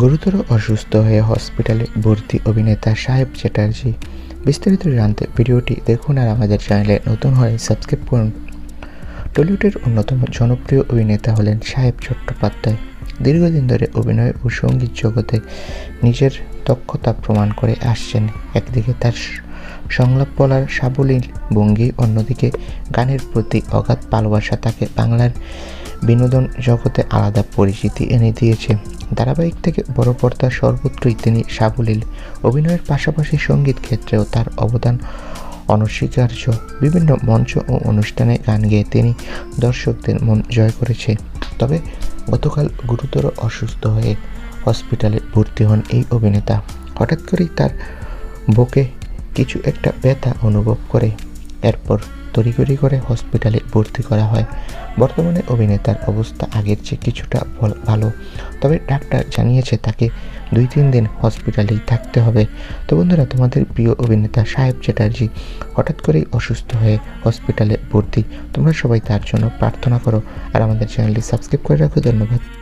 গুরুতর অসুস্থ হয়ে হসপিটালে ভর্তি অভিনেতা সাহেব চ্যাটার্জি। বিস্তারিত জানতে ভিডিওটি দেখুন আর আমাদের চ্যানেলে নতুন হয়ে সাবস্ক্রাইব করুন। টলিউডের অন্যতম জনপ্রিয় অভিনেতা হলেন সাহেব চট্টোপাধ্যায়। দীর্ঘদিন ধরে অভিনয় ও সংগীত জগতে নিজের দক্ষতা প্রমাণ করে আসছেন। একদিকে তার সংলাপ বলার সাবলীল ভঙ্গি, অন্যদিকে গানের প্রতি অগাধ ভালোবাসা তাকে বাংলার বিনোদন জগতে আলাদা পরিচিতি এনে দিয়েছে। ধারাবাহিক থেকে বড় পর্দা সর্বত্রই তিনি সাবলীল। অভিনয়ের পাশাপাশি সংগীত ক্ষেত্রেও তার অবদান অনস্বীকার্য। বিভিন্ন মঞ্চ ও অনুষ্ঠানে গান গেয়ে তিনি দর্শকদের মন জয় করেছে। তবে গতকাল গুরুতর অসুস্থ হয়ে হসপিটালে ভর্তি হন এই অভিনেতা। হঠাৎ করেই তার বুকে কিছু একটা ব্যথা অনুভব করে। এরপর তড়িঘড়ি করে হসপিটালে ভর্তি করা হয়। বর্তমানে অভিনেতার অবস্থা আগের চেয়ে কিছুটা ভালো তবে ডাক্তার জানিয়েছে তাকে দুই তিন দিন হসপিটালেই থাকতে হবে। তো বন্ধুরা, তোমাদের প্রিয় অভিনেতা সাহেব চ্যাটার্জি হঠাৎ করেই অসুস্থ হয়ে হসপিটালে ভর্তি। তোমরা সবাই তার জন্য প্রার্থনা করো আর আমাদের চ্যানেলটি সাবস্ক্রাইব করে রাখো। ধন্যবাদ।